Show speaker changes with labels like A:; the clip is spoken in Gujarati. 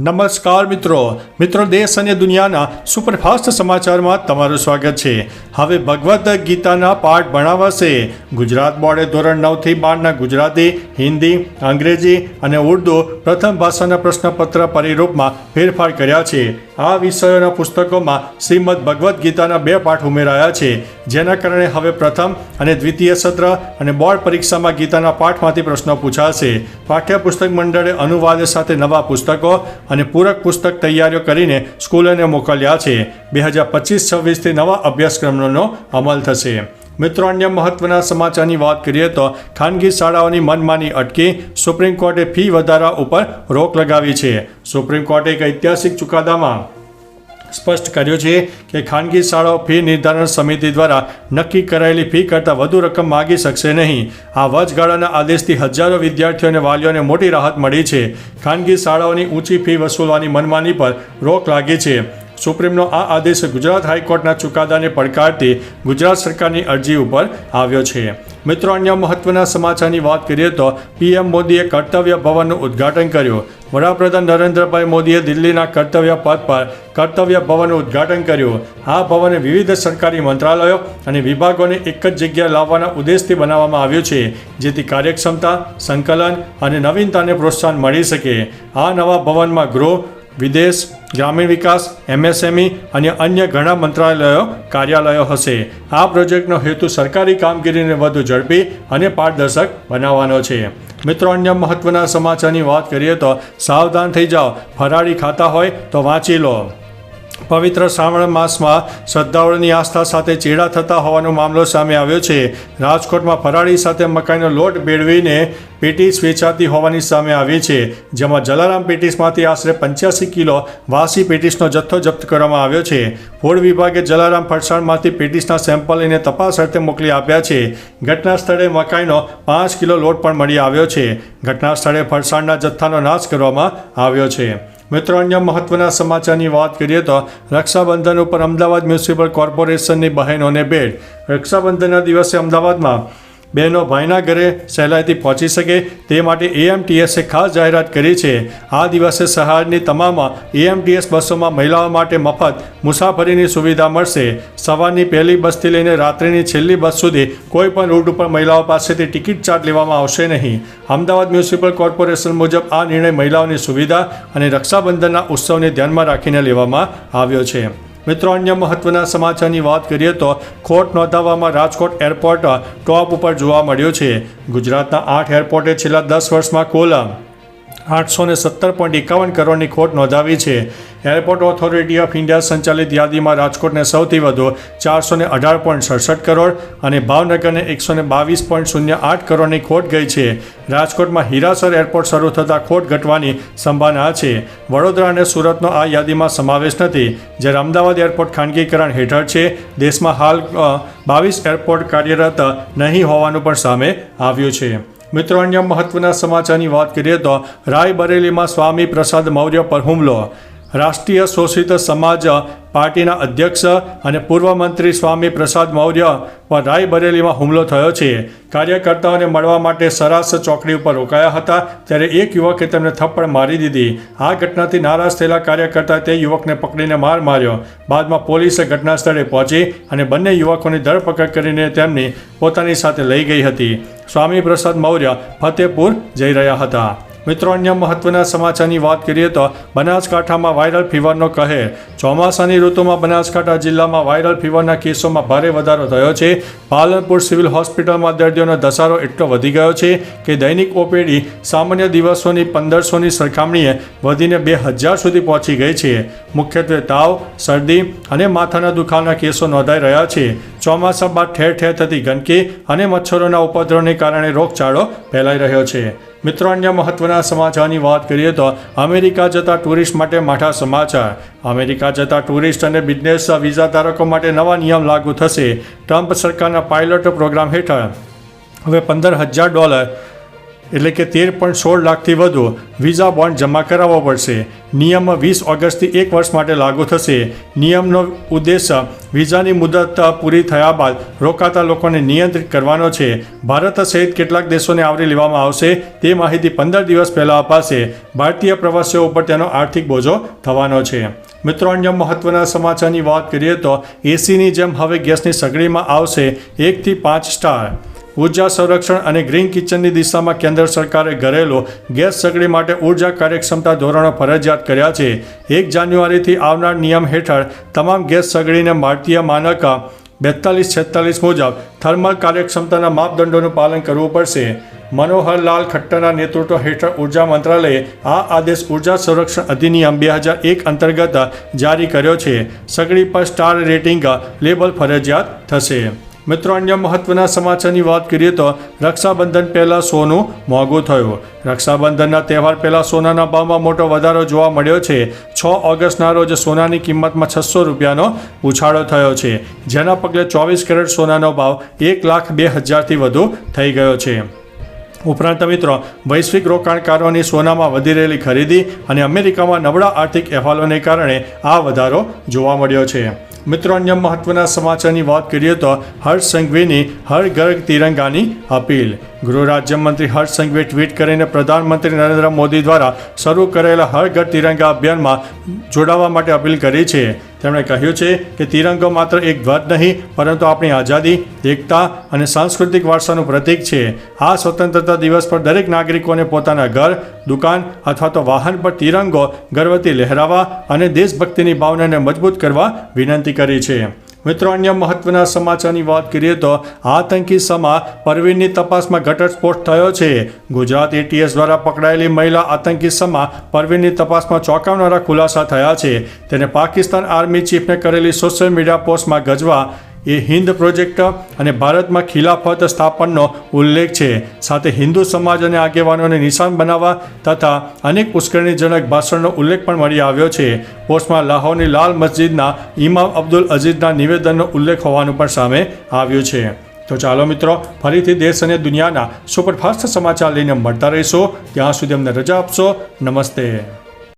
A: નમસ્કાર મિત્રો. મિત્રો, દેશ અને દુનિયાના સુપરફાસ્ટ સમાચારમાં તમારું સ્વાગત છે. હવે ભગવદ્ ગીતાના પાઠ ભણાવાશે. ગુજરાત બોર્ડે ધોરણ નવથી બારના ગુજરાતી, હિન્દી, અંગ્રેજી અને ઉર્દુ પ્રથમ ભાષાના પ્રશ્નપત્ર પરિરૂપમાં ફેરફાર કર્યા છે. આ વિષયોના પુસ્તકોમાં શ્રીમદ ભગવદ્ ગીતાના બે પાઠ ઉમેરાયા છે. જેના કારણે હવે પ્રથમ અને દ્વિતીય સત્ર અને બોર્ડ પરીક્ષામાં ગીતાના પાઠમાંથી પ્રશ્નો પૂછાશે. પાઠ્યપુસ્તક મંડળે અનુવાદ સાથે નવા પુસ્તકો અને પૂરક પુસ્તક તૈયારીઓ કરીને સ્કૂલોને મોકલ્યા છે. બે હજાર પચીસ છવ્વીસથી નવા અભ્યાસક્રમનો અમલ થશે. મિત્રો, અન્ય મહત્વના સમાચારની વાત કરીએ તો ખાનગી શાળાઓની મનમાની અટકી સુપ્રીમ કોર્ટે ફી વધારા ઉપર રોક લગાવી છે. સુપ્રીમ કોર્ટે એક ઐતિહાસિક ચુકાદામાં સ્પષ્ટ કર્યું છે કે ખાનગી શાળાઓ ફી નિર્ધારણ સમિતિ દ્વારા નક્કી કરાયેલી ફી કરતાં વધુ રકમ માગી શકશે નહીં. આ વચગાળાના આદેશથી હજારો વિદ્યાર્થીઓ અને વાલીઓને મોટી રાહત મળી છે. ખાનગી શાળાઓની ઊંચી ફી વસૂલવાની મનમાની પર રોક લાગી છે. સુપ્રીમનો આ આદેશ ગુજરાત હાઈકોર્ટના ચુકાદાને પડકારતી ગુજરાત સરકારની અરજી ઉપર આવ્યો છે. મિત્રો, અન્ય મહત્વના સમાચારની વાત કરીએ તો પીએમ મોદીએ કર્તવ્ય ભવનનું ઉદ્ઘાટન કર્યું. વડાપ્રધાન નરેન્દ્રભાઈ મોદીએ દિલ્હીના કર્તવ્ય પદ પર કર્તવ્ય ભવનનું ઉદ્ઘાટન કર્યું. આ ભવન વિવિધ સરકારી મંત્રાલયો અને વિભાગોને એક જ જગ્યાએ લાવવાના ઉદ્દેશથી બનાવવામાં આવ્યું છે, જેથી કાર્યક્ષમતા, સંકલન અને નવીનતાને પ્રોત્સાહન મળી શકે. આ નવા ભવનમાં ગૃહ વિદેશ, ગ્રામીણ વિકાસ, એમએસએમઈ અને અન્ય ઘણા મંત્રાલયો, કાર્યાલયો હશે. આ પ્રોજેક્ટનો હેતુ સરકારી કામગીરીને વધુ ઝડપી અને પારદર્શક બનાવવાનો છે. મિત્રો, અન્ય મહત્વના સમાચારની વાત કરીએ તો સાવધાન થઈ જાઓ. ફરાળી ખાતા હોય તો વાંચી લો. પવિત્ર શ્રાવણ માસમાં શ્રદ્ધાળુઓની આસ્થા સાથે ચેડા થતા હોવાનો મામલો સામે આવ્યો છે. રાજકોટમાં ફરાળી સાથે મકાઈનો લોટ બેળવીને પેટીસ વેચાતી હોવાની સામે આવી છે. જેમાં જલારામ પેટીસમાંથી આશરે પંચ્યાસી કિલો વાસી પેટીસનો જથ્થો જપ્ત કરવામાં આવ્યો છે. ફૂડ વિભાગે જલારામ ફરસાણમાંથી પેટીસના સેમ્પલ લઈને તપાસ અર્થે મોકલી આપ્યા છે. ઘટના સ્થળે મકાઈનો પાંચ કિલો લોટ પણ મળી આવ્યો છે. ઘટના સ્થળે ફરસાણના જથ્થાનો નાશ કરવામાં આવ્યો છે. મિત્રો, અન્ય મહત્વના સમાચારની વાત કરીએ તો રક્ષાબંધન ઉપર અમદાવાદ મ્યુનિસિપલ કોર્પોરેશનની બહેનોને ભેટ. રક્ષાબંધનના દિવસે અમદાવાદમાં બહેનો ભાઈના ઘરે સહેલાઈથી પહોંચી શકે તે માટે એએમટીએસે ખાસ જાહેરાત કરી છે. આ દિવસે શહેરની તમામ એએમટીએસ બસોમાં મહિલાઓ માટે મફત મુસાફરીની સુવિધા મળશે. સવારની પહેલી બસથી લઈને રાત્રિની છેલ્લી બસ સુધી કોઈ પણ રૂટ ઉપર મહિલાઓ પાસેથી ટિકિટ ચાર્જ લેવામાં આવશે નહીં. અમદાવાદ મ્યુનિસિપલ કોર્પોરેશન મુજબ આ નિર્ણય મહિલાઓની સુવિધા અને રક્ષાબંધનના ઉત્સવને ધ્યાનમાં રાખીને લેવામાં આવ્યો છે. મિત્રો, અન્ય મહત્વના સમાચારની વાત કરીએ તો ખોટ નોંધાવવામાં રાજકોટ એરપોર્ટ ટોપ ઉપર જોવા મળ્યો છે. ગુજરાતના આઠ એરપોર્ટે છેલ્લા દસ વર્ષમાં કુલ આઠસો ને સત્તર પોઈન્ટ એકાવન કરોડની ખોટ નોંધાવી છે. એરપોર્ટ ઓથોરિટી ઓફ ઇન્ડિયા સંચાલિત યાદીમાં રાજકોટને સૌથી વધુ ચારસો ને અઢાર પોઈન્ટ સડસઠ કરોડ અને ભાવનગરને એકસો ને બાવીસ પોઈન્ટ શૂન્ય આઠ કરોડની ખોટ ગઈ છે. રાજકોટમાં હીરાસર એરપોર્ટ શરૂ થતાં ખોટ ઘટવાની સંભાવના છે. વડોદરા અને સુરતનો આ યાદીમાં સમાવેશ નથી. જ્યારે અમદાવાદ એરપોર્ટ ખાનગીકરણ હેઠળ છે, દેશમાં હાલ બાવીસ એરપોર્ટ કાર્યરત નહીં હોવાનું પણ સામે આવ્યું છે. મિત્રો, અન્ય મહત્વના સમાચારની વાત કરીએ તો રાયબરેલીમાં સ્વામી પ્રસાદ મૌર્ય પર હુમલો. રાષ્ટ્રીય શોષિત સમાજ પાર્ટીના અધ્યક્ષ અને પૂર્વ મંત્રી સ્વામી પ્રસાદ મૌર્ય પર રાયબરેલીમાં હુમલો થયો છે. કાર્યકર્તાઓને મળવા માટે સરાસ ચોકડી ઉપર રોકાયા હતા ત્યારે એક યુવકે તેમને થપ્પડ મારી દીધી. આ ઘટનાથી નારાજ થયેલા કાર્યકર્તા તે યુવકને પકડીને માર માર્યો. બાદમાં પોલીસે ઘટના સ્થળે પહોંચી અને બંને યુવકોની ધરપકડ કરીને તેમની પોતાની સાથે લઈ ગઈ હતી. સ્વામી પ્રસાદ મૌર્ય ફતેપુર જઈ રહ્યા હતા. મિત્રો, અન્ય મહત્વના સમાચારની વાત કરીએ તો બનાસકાંઠામાં વાયરલ ફીવરનો કહે ચોમાસાની ઋતુમાં બનાસકાંઠા જિલ્લામાં વાયરલ ફીવરના કેસોમાં ભારે વધારો થયો છે. પાલનપુર સિવિલ હોસ્પિટલમાં દર્દીઓનો ધસારો એટલો વધી ગયો છે કે દૈનિક ઓપીડી સામાન્ય દિવસોની પંદરસોની સરખામણીએ વધીને બે હજાર સુધી પહોંચી ગઈ છે. મુખ્યત્વે તાવ, શરદી અને માથાના દુખાવાના કેસો નોંધાઈ રહ્યા છે. ચોમાસા બાદ ઠેર ઠેર થતી ગંદકી અને મચ્છરોના ઉપદ્રવને કારણે રોગચાળો ફેલાઈ રહ્યો છે. મિત્રો, અન્ય મહત્વના સમાચારની વાત કરીએ તો અમેરિકા જતા ટુરિસ્ટ માટે માઠા સમાચાર. અમેરિકા જતા ટુરિસ્ટ અને બિઝનેસ વિઝા ધારકો માટે નવા નિયમ લાગુ થશે. ટ્રમ્પ સરકારના પાયલોટ પ્રોગ્રામ હેઠળ. હવે પંદર હજાર ડોલર, એટલે કે તેર પોઈન્ટ સોળ લાખથી વધુ, વિઝા બોન્ડ જમા કરાવવો પડશે. નિયમ વીસ ઓગસ્ટથી એક વર્ષ માટે લાગુ થશે. નિયમનો ઉદ્દેશ વિઝાની મુદત પૂરી થયા બાદ રોકાતા લોકોને નિયંત્રિત કરવાનો છે. ભારત સહિત કેટલાક દેશોને આવરી લેવામાં આવશે તે માહિતી પંદર દિવસ પહેલાં અપાશે. ભારતીય પ્રવાસીઓ ઉપર તેનો આર્થિક બોજો થવાનો છે. મિત્રો, અન્ય મહત્વના સમાચારની વાત કરીએ તો એસીની જેમ હવે ગેસની સગડીમાં આવશે એકથી પાંચ સ્ટાર. ઊર્જા સંરક્ષણ અને ગ્રીન કિચનની દિશામાં કેન્દ્ર સરકારે ઘરેલો ગેસ સગડી માટે ઊર્જા કાર્યક્ષમતા ધોરણો ફરજિયાત કર્યા છે. એક જાન્યુઆરીથી આવનાર નિયમ હેઠળ તમામ ગેસ સગડીને ભારતીય માનક બેતાલીસ છેતાલીસ મુજબ થર્મલ કાર્યક્ષમતાના માપદંડોનું પાલન કરવું પડશે. મનોહરલાલ ખટ્ટરના નેતૃત્વ હેઠળ ઊર્જા મંત્રાલયે આ આદેશ ઊર્જા સંરક્ષણ અધિનિયમ બે હજાર એક અંતર્ગત જારી કર્યો છે. સગડી પર સ્ટાર રેટિંગ લેબલ ફરજિયાત થશે. મિત્રો, અન્ય મહત્વના સમાચારની વાત કરીએ તો રક્ષાબંધન પહેલાં સોનું મોંઘું થયું. રક્ષાબંધનના તહેવાર પહેલાં સોનાના ભાવમાં મોટો વધારો જોવા મળ્યો છે. છ ઓગસ્ટના રોજ સોનાની કિંમતમાં છસો રૂપિયાનો ઉછાળો થયો છે. જેના પગલે ચોવીસ કેરેટ સોનાનો ભાવ એક લાખ બે હજારથી વધુ થઈ ગયો છે. ઉપરાંત મિત્રો, વૈશ્વિક રોકાણકારોની સોનામાં વધી રહેલી ખરીદી અને અમેરિકામાં નબળા આર્થિક અહેવાલોને કારણે આ વધારો જોવા મળ્યો છે. મિત્રો, અન્ય મહત્વના સમાચારની વાત કરીએ તો હર્ષ સંઘવીની હર ઘર તિરંગાની અપીલ. ગૃહ રાજ્યમંત્રી હર્ષ સંઘવીએ ટ્વીટ કરીને પ્રધાનમંત્રી નરેન્દ્ર મોદી દ્વારા શરૂ કરેલા હર ઘર તિરંગા અભિયાનમાં જોડાવા માટે અપીલ કરી છે. તેમણે કહ્યું છે કે તિરંગો માત્ર એક ધ્વજ નહીં, પરંતુ આપણી આઝાદી, એકતા અને સાંસ્કૃતિક વારસાનું પ્રતીક છે. આ સ્વતંત્રતા દિવસ પર દરેક નાગરિકોને પોતાના ઘર, દુકાન અથવા તો વાહન પર તિરંગો, ગર્વથી લહેરાવા અને દેશભક્તિની ભાવનાને મજબૂત કરવા વિનંતી કરી છે. મિત્રો, અન્ય મહત્વના સમાચારની વાત કરીએ તો આતંકી સમા પરવીનની તપાસમાં ઘટસ્ફોટ થયો છે. ગુજરાત એટીએસ દ્વારા પકડાયેલી મહિલા આતંકી સમા પરવીનની તપાસમાં ચોંકાવનારા ખુલાસા થયા છે. તેને પાકિસ્તાન આર્મી ચીફને કરેલી સોશિયલ મીડિયા પોસ્ટમાં ગજવા એ હિન્દ પ્રોજેક્ટ અને ભારતમાં ખિલાફત સ્થાપનનો ઉલ્લેખ છે. સાથે હિન્દુ સમાજ અને આગેવાનોને નિશાન બનાવવા તથા અનેક ઉશ્કેરણીજનક ભાષણનો ઉલ્લેખ પણ મળી આવ્યો છે. પોસ્ટમાં લાહોરની લાલ મસ્જિદના ઇમામ અબ્દુલ અઝીઝના નિવેદનનો ઉલ્લેખ હોવાનું પણ સામે આવ્યું છે. તો ચાલો મિત્રો, ફરીથી દેશ અને દુનિયાના સુપરફાસ્ટ સમાચાર લઈને મળતા રહીશો. ત્યાં સુધી અમને રજા આપશો. નમસ્તે.